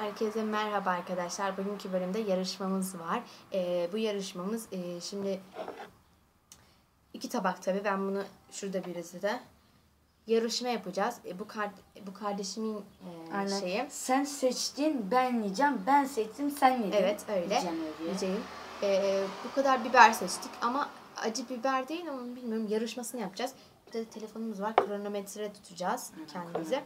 Herkese merhaba arkadaşlar. Bugünkü bölümde yarışmamız var. Ee, bu yarışmamız e, şimdi iki tabak tabii. Ben bunu şurada birisi de yarışma yapacağız. E, bu kar bu kardeşimin e, Aynen. şeyi. Sen seçtin ben yiyeceğim. Ben seçtim sen yedin. Evet öyle. Yiyeceğim. Yiyeceğim. Ee, bu kadar biber seçtik ama acı biber değil ama bilmiyorum yarışmasını yapacağız. Bir de telefonumuz var. Kronometre tutacağız kendimize.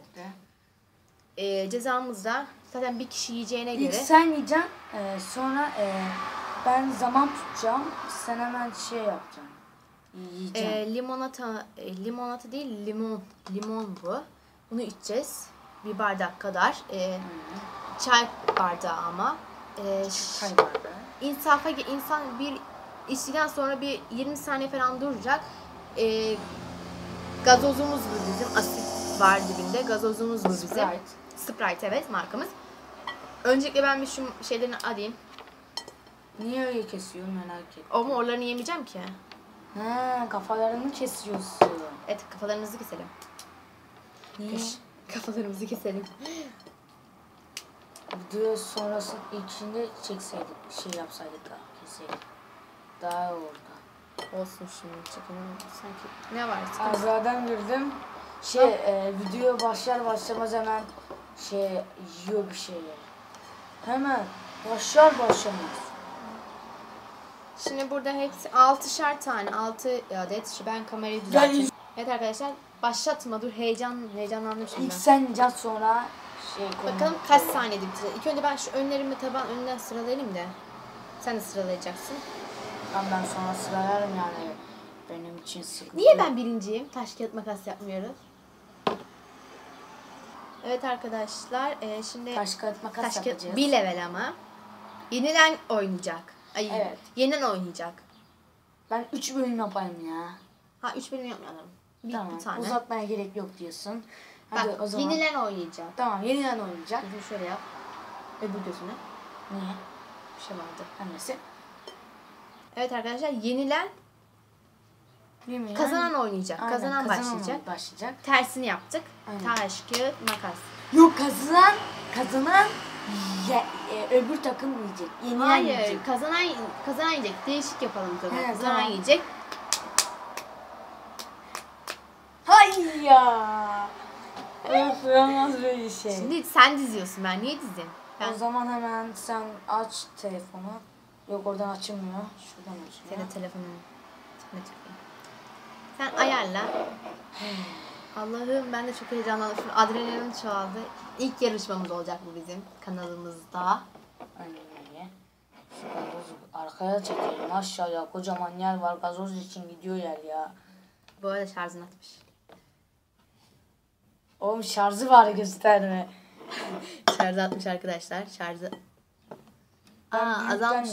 Ee, cezamız da zaten bir kişi yiyeceğine İlk göre sen yiyeceksin. e, sonra e, ben zaman tutacağım. Sen hemen şey yapacaksın. Yiyeceksin. Ee, limonata, e, limonata değil limon, limon bu. Bunu içeceğiz. Bir bardak kadar. Ee, çay bardağı ama. Ş- Çay bardağı. insafa ge- insan bir içtikten sonra bir 20 saniye falan duracak. Ee, gazozumuz bu bizim. Asit var dibinde. Gazozumuz bu bizim. Sprite. Sprite evet markamız. Öncelikle ben bir şu şeylerini alayım. Niye öyle kesiyorsun merak ettim. O morlarını yemeyeceğim ki. Ha, kafalarını kesiyorsun. Evet kafalarınızı keselim. Niye? Kaş- Kafalarımızı keselim. Video sonrası içinde çekseydik, şey yapsaydık daha, keseydik. Daha olurdu. Olsun şimdi çekelim. Sanki ne var? Azradan girdim. Şey, e, video başlar başlamaz hemen şey yiyor bir şeyler. Hemen başlar başlamaz. Şimdi burada hepsi 6'şer tane, 6 adet. Şu ben kamerayı düzelteyim. Evet arkadaşlar başlatma dur heyecan heyecanlandım şimdi. İlk sen yiyeceksin sonra şey Bakalım kaç saniyede bitecek. İlk önce ben şu önlerimi taban önden sıralayayım da. Sen de sıralayacaksın. Ben, ben sonra sıralarım yani. Benim için sıkıntı. Niye ben birinciyim? Taş kağıt makas yapmıyoruz. Evet arkadaşlar e, şimdi Taş kağıt makas taş kağıt yapacağız. bir level ama. Yenilen oynayacak. Ay, Evet. Yenilen oynayacak. Ben 3 bölüm yapayım ya. Ha 3 bölüm yapmayalım. Bir, tamam. bir tane. Uzatmaya gerek yok diyorsun. Hadi Bak o zaman. yenilen oynayacak. Tamam yeniden oynayacak. Gözünü şöyle yap. Öbür gözüne. Niye? Bir şey vardı. Annesi. Evet arkadaşlar yenilen Yemeyen- kazanan oynayacak. Aynen, kazanan, kazanan başlayacak. başlayacak. Tersini yaptık. Aynen. Taş, kağıt, makas. Yok kazanan kazanan ye, e, öbür takım yiyecek. Yenilen Hayır, yiyecek. kazanan kazanan yiyecek. Değişik yapalım o zaman. He, kazanan tamam. yiyecek. Hay ya. Olmaz böyle şey. Şimdi sen diziyorsun ben niye dizeyim? Ben O zaman hemen sen aç telefonu. Yok oradan açılmıyor. Şuradan açılıyor. senin telefonunu ne. Sen ayarla. Allah'ım ben de çok heyecanlandım. Şimdi adrenalin çoğaldı. İlk yarışmamız olacak bu bizim kanalımızda. Aynen öyle. Şu gazozu arkaya çekelim. Aşağıya kocaman yer var. Gazoz için gidiyor yer ya. Bu arada şarjını atmış. Oğlum şarjı var gösterme. Şarjı atmış arkadaşlar. Şarjı Aa, azalmış.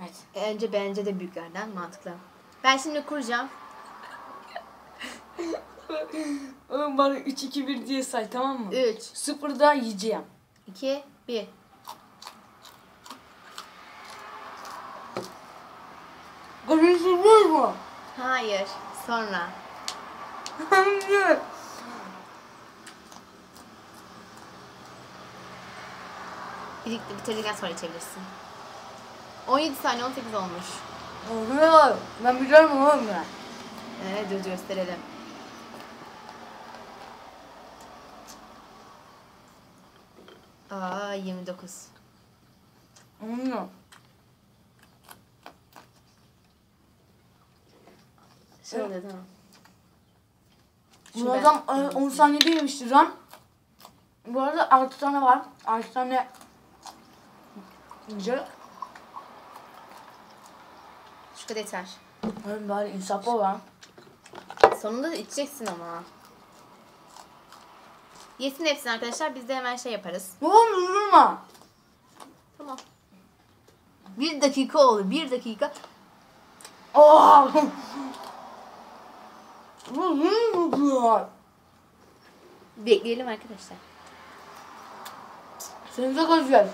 Evet. Önce bence de büyüklerden mantıklı. Ben şimdi kuracağım. Oğlum bana 3 2 1 diye say tamam mı? 3, Sıfırda yiyeceğim. 2, 1. Karıştırmaz mı? Hayır. Sonra. Hayır. Birlikte bitirdikten sonra içebilirsin. 17 saniye 18 olmuş. Oluyor. Ben biliyorum oğlum ya. Evet dur gösterelim. Aa 29. Olmuyor. Şöyle tamam. Bu adam e, 10 saniyede yemiştir lan. Bu arada 6 tane var. 6 tane güzel. Kadar yeter. Oğlum bari insaflı var. Sonunda da içeceksin ama. Yesin hepsini arkadaşlar. Biz de hemen şey yaparız. Oğlum durma. Tamam. Bir dakika oldu. Bir dakika. Aa! Bu ne yapıyor? Bekleyelim arkadaşlar. Seni de kaçacağız.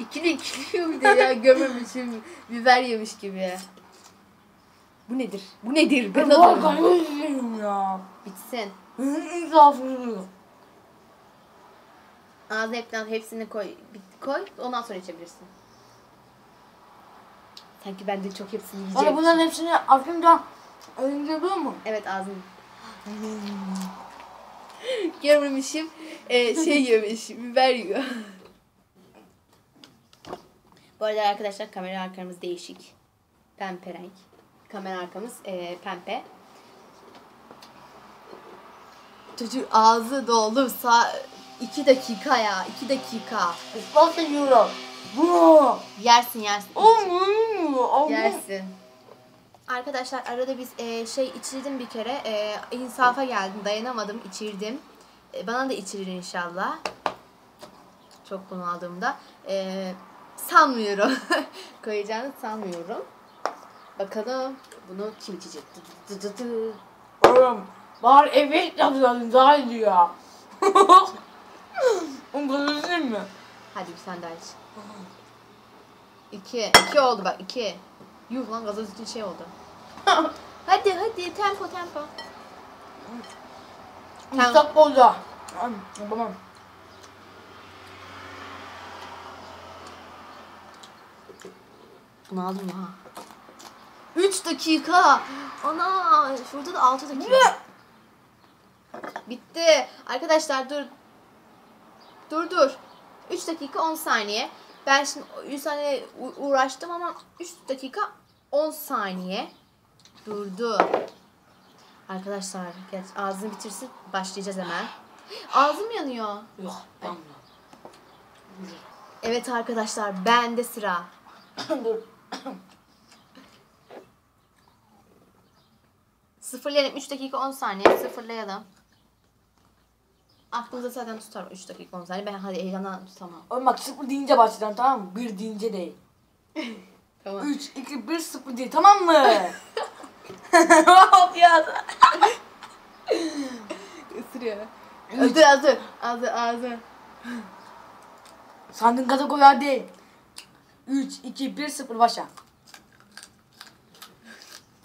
İkili ikili bir de ya gömemişim. Biber yemiş gibi. Bu nedir? Bu nedir? Ben Ben adamım. kaybedeceğim ya. Bitsin. Ağzına hepsinden hepsini koy. Koy. Ondan sonra içebilirsin. Sanki ben de çok hepsini yiyecek. Ama bunların hepsini aklımda bu mu? Evet ağzını. Görmemişim. Ee, şey yemiş. Biber yiyor. Bu arada arkadaşlar kamera arkamız değişik. Pembe renk. Kamera arkamız ee, pembe. Çocuk ağzı doldu. Sa 2 dakika ya. 2 dakika. Nasıl yiyorum? Bu. Yersin yersin. Yersin. Arkadaşlar arada biz e, şey içirdim bir kere. E, insafa geldim. Dayanamadım. içirdim. E, bana da içirir inşallah. Çok bunaldığımda. E, sanmıyorum. Koyacağını sanmıyorum. Bakalım bunu kim içecek? Dı dı dı dı. Oğlum bari evet yapsaydın daha iyi ya. Onu kazanır mı? Hadi bir sen daha iç. İki. İki oldu bak iki. Yuh lan gazoz için şey oldu. hadi hadi tempo tempo. Tamam. Mutlak oldu. Tamam. Bunu aldım ha. 3 dakika. Ana şurada da 6 dakika. Bitti. Arkadaşlar dur. Dur dur. 3 dakika 10 saniye. Ben şimdi 100 saniye uğraştım ama 3 dakika 10 saniye. Durdu. Arkadaşlar geç, ağzını bitirsin. Başlayacağız hemen. Ağzım yanıyor. Yok ben Evet arkadaşlar bende sıra. Dur. Sıfırlayalım. 3 dakika 10 saniye. Sıfırlayalım. Aklınıza zaten tutar 3 dakika 10 saniye. Ben hadi heyecandan tutamam. Oğlum bak sıfır deyince başlayacağım tamam mı? Bir deyince değil. Tamam. 3, 2, 1, 0 diye tamam mı? Hop ya. Isırıyor. Hazır hazır. Hazır hazır. Sandın gaza koy hadi. 3, 2, 1, 0 başla.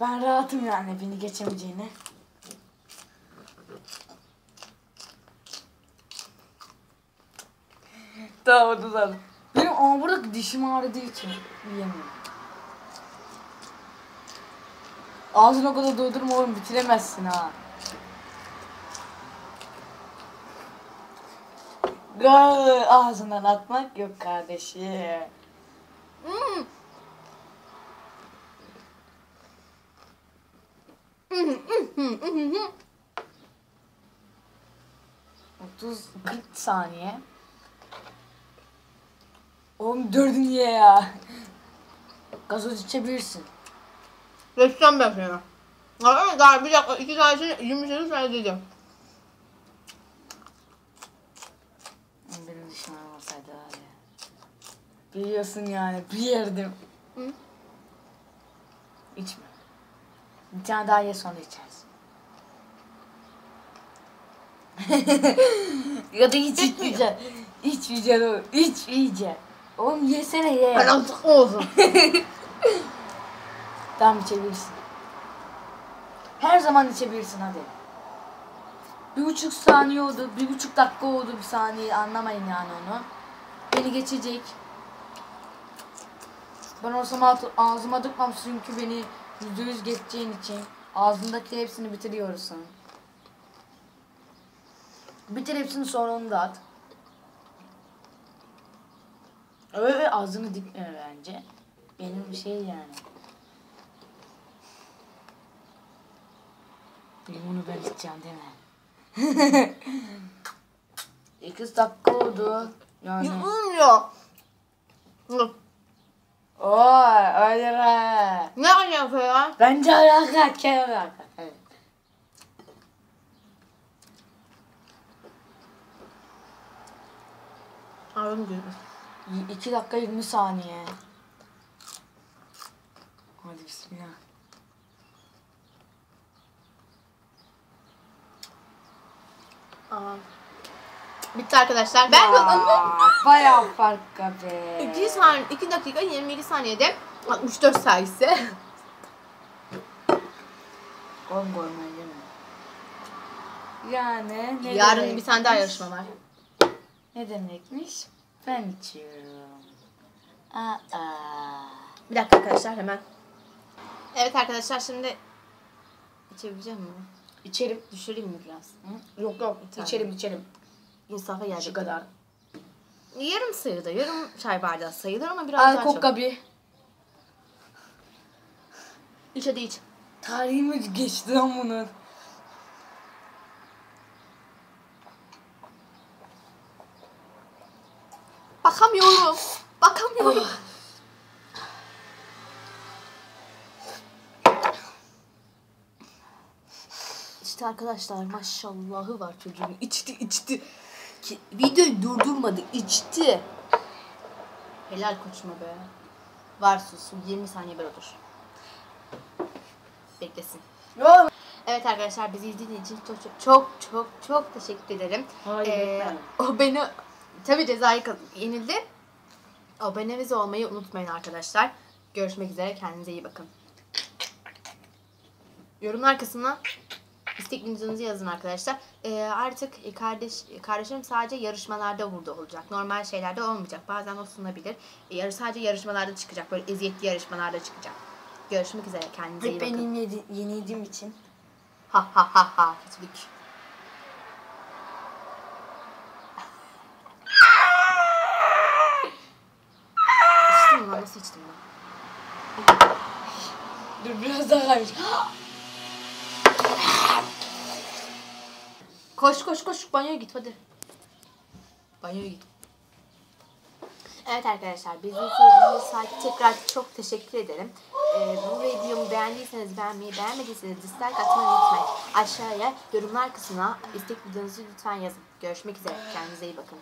Ben rahatım yani beni geçemeyeceğine. Tamam tamam. Benim ama burada dişim ağrıdığı için yiyemiyorum. Ağzına o kadar doldurma oğlum bitiremezsin ha. Ağzından atmak yok kardeşim. Hmm. 30 40 saniye. Oğlum dördü niye ya? Gazoz içebilirsin. Geçeceğim ben sana. Ama daha bir dakika 2 saniye 28 saniye diyeceğim. Benim dişim olmasaydı var ya. Biliyorsun yani bir yerdim. Hı? İçme. Bir tane daha ye sonra içersin. ya da hiç içmeyeceksin. İçmeyeceksin oğlum. İçmeyeceksin. Oğlum yesene ye. Ben artık olsun. Tamam içebilirsin. Her zaman içebilirsin hadi. Bir buçuk saniye oldu, bir buçuk dakika oldu bir saniye anlamayın yani onu. Beni geçecek. Ben o zaman ağzıma tıkmam çünkü beni yüzde yüz geçeceğin için. Ağzındaki hepsini bitiriyorsun. Bitir hepsini sonra onu da at. Öyle ağzını dikme bence. Benim bir şey yani. Limonu ben içeceğim değil mi? İki dakika oldu. Yani. Olmuyor. Oy öyle. Ne alaka ya? Bence alaka kel alaka. Evet. Diyorum. Y- İki dakika 20 saniye. Hadi bismillah. Aa. Bitti arkadaşlar. Ben Aa, Bayağı fark be. 2 saniye 2 dakika 22 saniyede 64 sayısı. Koymayı yeme. Yani ne Yarın demek? bir tane daha yarışma var. Ne demekmiş? Ben içiyorum. Aa. Bir dakika arkadaşlar hemen. Evet arkadaşlar şimdi içebileceğim mi? İçerim. Düşüreyim mi biraz? Hı? Yok yok içerim içerim. İnsafa geldi. Şu kadar. Yarım sayıda, yarım çay bardağı sayılır ama biraz daha çok. bir. İç hadi iç. Tarihi mi geçti lan bunun? Bakamıyorum. Bakamıyorum. İşte arkadaşlar maşallahı var çocuğun. İçti içti. Ki, videoyu durdurmadı. içti. Helal koçuma be. Var susun. 20 saniye böyle otur. Beklesin. Evet arkadaşlar bizi izlediğiniz için çok çok çok çok çok teşekkür ederim. Hayır, etmem. o beni tabi cezayı yenildi. Abonemiz olmayı unutmayın arkadaşlar. Görüşmek üzere. Kendinize iyi bakın. Yorumlar kısmına istek videonuzu yazın arkadaşlar. Ee, artık kardeş kardeşim sadece yarışmalarda burada olacak. Normal şeylerde olmayacak. Bazen o sunabilir. Yarı sadece yarışmalarda çıkacak. Böyle eziyetli yarışmalarda çıkacak. Görüşmek üzere. Kendinize iyi bakın. benim yedi, yenildiğim için. Ha ha ha ha kötülük. İçtim lan nasıl içtim ben? Dur biraz daha kaymış. Koş koş koş banyoya git hadi. Banyoya git. Evet arkadaşlar bizi izlediğiniz saat tekrar çok teşekkür ederim. Ee, bu videomu beğendiyseniz beğenmeyi, beğenmediyseniz dislike atmayı unutmayın. Aşağıya yorumlar kısmına istek videonuzu lütfen yazın. Görüşmek üzere. Kendinize iyi bakın.